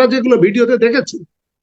আমরা যেগুলো ভিডিওতে দেখেছি,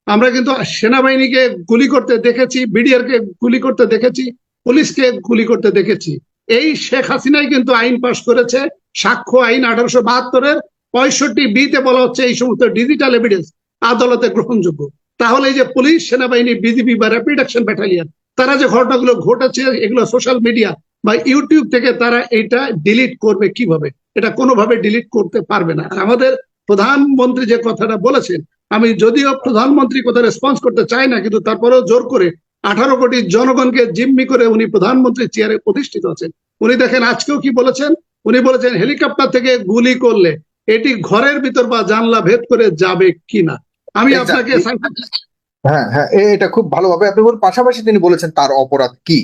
আমরা কিন্তু সেনাবাহিনীকে গুলি করতে দেখেছি বিডিআর কে গুলি করতে দেখেছি, পুলিশকে গুলি করতে দেখেছি। এই শেখ হাসিনাই কিন্তু আইন পাশ করেছে, সাক্ষ্য আইন আঠারোশো বাহাত্তরের পঁয়ষট্টি বিতে বলা হচ্ছে এই সমস্ত ডিজিটাল এভিডেন্স আদালতে গ্রহণযোগ্য। তাহলে এই যে পুলিশ, সেনাবাহিনী, বিজিবি বা র্যাপিড অ্যাকশন ব্যাটালিয়ন তারা যে ঘটনাগুলো ঘটেছে, এগুলো সোশ্যাল মিডিয়া বা ইউটিউব থেকে তারা এটা ডিলিট করবে কীভাবে? এটা কোনোভাবে ডিলিট করতে পারবে না। আমাদের প্রধানমন্ত্রী যে কথাটা বলেছেন আমি যদিও প্রধানমন্ত্রী কথা রেসপন্স করতে চাই না কিন্তু তারপরেও জোর করে আঠারো কোটি জনগণকে জিম্মি করে উনি প্রধানমন্ত্রী চেয়ারে প্রতিষ্ঠিত আছেন। উনি দেখেন আজকেও কি বলেছেন? উনি বলেছেন হেলিকপ্টার থেকে গুলি করলে এটি ঘরের ভিতর বা জানলা ভেদ করে যাবে কিনা? আমি আপনাকে হ্যাঁ হ্যাঁ এটা খুব ভালোভাবে আপনি পাশাপাশি তিনি বলেছেন তার অপরাধ কি?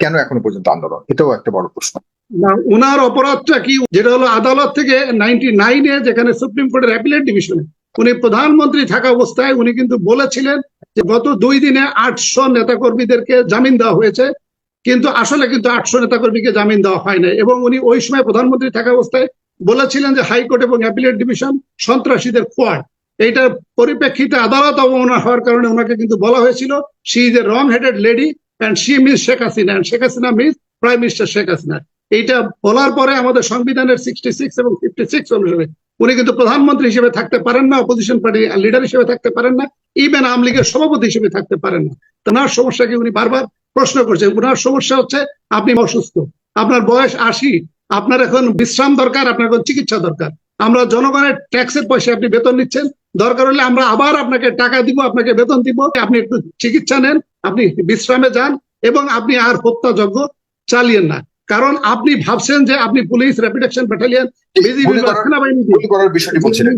কেন এখনও পর্যন্ত আন্দোলন? এটাও একটা বড় প্রশ্ন। না, উনার অপরাধটা কি? যেটা হলো আদালত থেকে নাইনটি নাইনে যেখানে সুপ্রিম কোর্টের অ্যাপিলেট ডিভিশনে উনি প্রধানমন্ত্রী থাকা অবস্থায় উনি কিন্তু বলেছিলেন যে গত দুই দিনে আটশো নেতাকর্মীদেরকে জামিন দেওয়া হয়েছে কিন্তু আসলে কিন্তু আটশো নেতাকর্মীকে জামিন দেওয়া হয় না এবং উনি ওই সময় প্রধানমন্ত্রী থাকা অবস্থায় বলেছিলেন যে হাইকোর্ট এবং অ্যাপিলেট ডিভিশন সন্ত্রাসীদের কোয়ার্ড এইটার পরিপ্রেক্ষিতে আদালত অবমাননা হওয়ার কারণে ওনাকে কিন্তু বলা হয়েছিল she is a wrong headed lady and she miss Sheikh Hasina and Sheikh Hasina miss prime minister Sheikh Hasina এইটা বলার পরে আমাদের সংবিধানের সিক্সটি সিক্স এবং ফিফটি সিক্স অনুসারে উনি কিন্তু প্রধানমন্ত্রী হিসেবে থাকতে পারেন না অপোজিশন পার্টি লিডার হিসেবে থাকতে পারেন না ইভেন আওয়ামী লীগের সভাপতি হিসেবে থাকতে পারেন না। তার সমস্যাকে উনি বারবার প্রশ্ন করছেন ওনার সমস্যা হচ্ছে আপনি অসুস্থ, আপনার বয়স আশি, আপনার এখন বিশ্রাম দরকার, আপনার এখন চিকিৎসা দরকার। আমরা জনগণের ট্যাক্সের পয়সা আপনি বেতন নিচ্ছেন, দরকার হলে আমরা আবার আপনাকে টাকা দিব, আপনাকে বেতন দিব, আপনি একটু চিকিৎসা নেন, আপনি বিশ্রামে যান, এবং আপনি আর হত্যাযজ্ঞ চালিয়েন না। কারণ আপনি ভাবছেন যে আপনি পুলিশ র্যাপিড অ্যাকশন ব্যাটালিয়ন সেনাবাহিনী করার বিষয়টি বলছিলেন।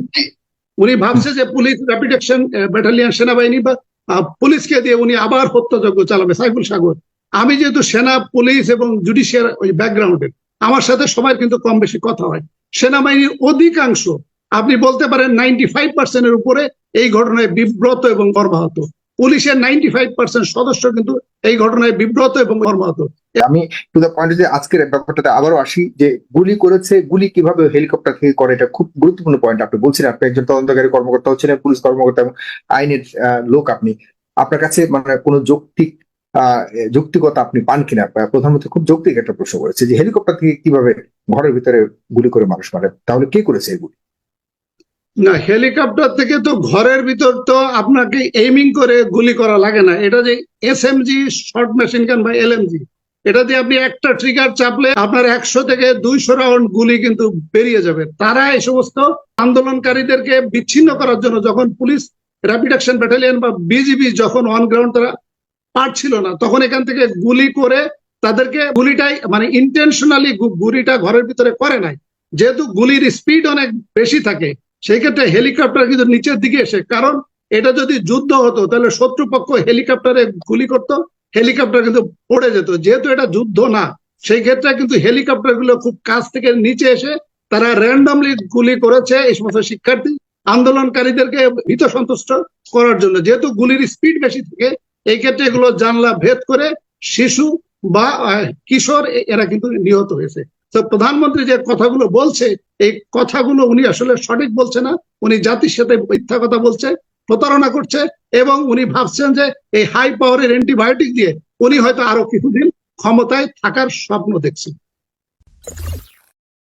উনি ভাবছে যে পুলিশ র্যাপিড অ্যাকশন ব্যাটালিয়ন সেনাবাহিনী বা পুলিশকে দিয়ে উনি আবার হত্যাযজ্ঞ চালাবে। সাইফুল সাগর আমি যেহেতু সেনা পুলিশ এবং জুডিশিয়ার ওই ব্যাকগ্রাউন্ডের আমার সাথে সবার কিন্তু কম বেশি কথা হয়। সেনাবাহিনীর অধিকাংশ আপনি বলতে পারেন নাইনটি ফাইভ পার্সেন্টের উপরে এই ঘটনায় বিব্রত এবং মর্মাহত। পুলিশের নাইনটি ফাইভ পার্সেন্ট সদস্য কিন্তু এই ঘটনায় বিব্রত এবং মর্মাহত। আমি টু দ্য পয়েন্ট যে আজকের ব্যাপারটাতে আবারও আসি যে গুলি করেছে, গুলি কীভাবে হেলিকপ্টার থেকে করে, এটা খুব গুরুত্বপূর্ণ পয়েন্ট আপনি বলছেন। আপনি একজন তদন্তকারী কর্মকর্তা হচ্ছেন, পুলিশ কর্মকর্তা এবং আইনের লোক আপনি। আপনার কাছে মানে কোনো যৌক্তিক যৌক্তিকতা আপনি পান কিনা? প্রধানমন্ত্রী খুব যৌক্তিক একটা প্রশ্ন করেছে যে হেলিকপ্টার থেকে কীভাবে ঘরের ভিতরে গুলি করে মানুষ মারে? তাহলে কে করেছে এগুলি না হেলিকপ্টার থেকে তো ঘরের ভিতর তো আপনাকে এইমিং করে গুলি করা লাগে না। এটা যে S MG short machine gun বা এলএমজি এটা দিয়ে আপনি একটা ট্রিগার চাপলে আপনার একশো থেকে দুইশো রাউন্ড গুলি কিন্তু বেরিয়ে যাবে। তারা এই সমস্ত আন্দোলনকারীদেরকে বিচ্ছিন্ন করার জন্য যখন পুলিশ র্যাপিড অ্যাকশন ব্যাটালিয়ন বা বিজিবি যখন অন গ্রাউন্ড তারা পারছিল না, তখন এখান থেকে গুলি করে তাদেরকে গুলিটাই মানে ইন্টেনশনালি গুলিটা ঘরের ভিতরে করে নাই। যেহেতু গুলির স্পিড অনেক বেশি থাকে, সেই ক্ষেত্রে হেলিকপ্টার কিন্তু নিচের দিকে এসে, কারণ এটা যদি যুদ্ধ হতো, তাহলে শত্রুপক্ষ হেলিকপ্টারে গুলি করতো হেলিকপ্টার কিন্তু পড়ে যেত। যেহেতু এটা যুদ্ধ না, সেই ক্ষেত্রে কিন্তু হেলিকপ্টারগুলো খুব কাছ থেকে নিচে এসে তারা র্যান্ডমলি গুলি করেছে এই সমস্ত শিক্ষার্থী আন্দোলনকারীদেরকে ভীত সন্তুষ্ট করার জন্য। যেহেতু গুলির স্পিড বেশি থাকে, এই ক্ষেত্রে এগুলো জানলা ভেদ করে শিশু বা কিশোর এরা কিন্তু নিহত হয়েছে। তো প্রধানমন্ত্রী যে কথাগুলো বলছে, এই কথাগুলো উনি আসলে সঠিক বলছে না, উনি জাতির সাথে মিথ্যা কথা বলছে। প্রতারণা করছে এবং উনি ভাবছেন যে এই হাই পাওয়ারের অ্যান্টিবায়োটিক দিয়ে উনি হয়তো আরও কিছুদিন ক্ষমতায় থাকার স্বপ্ন দেখছেন।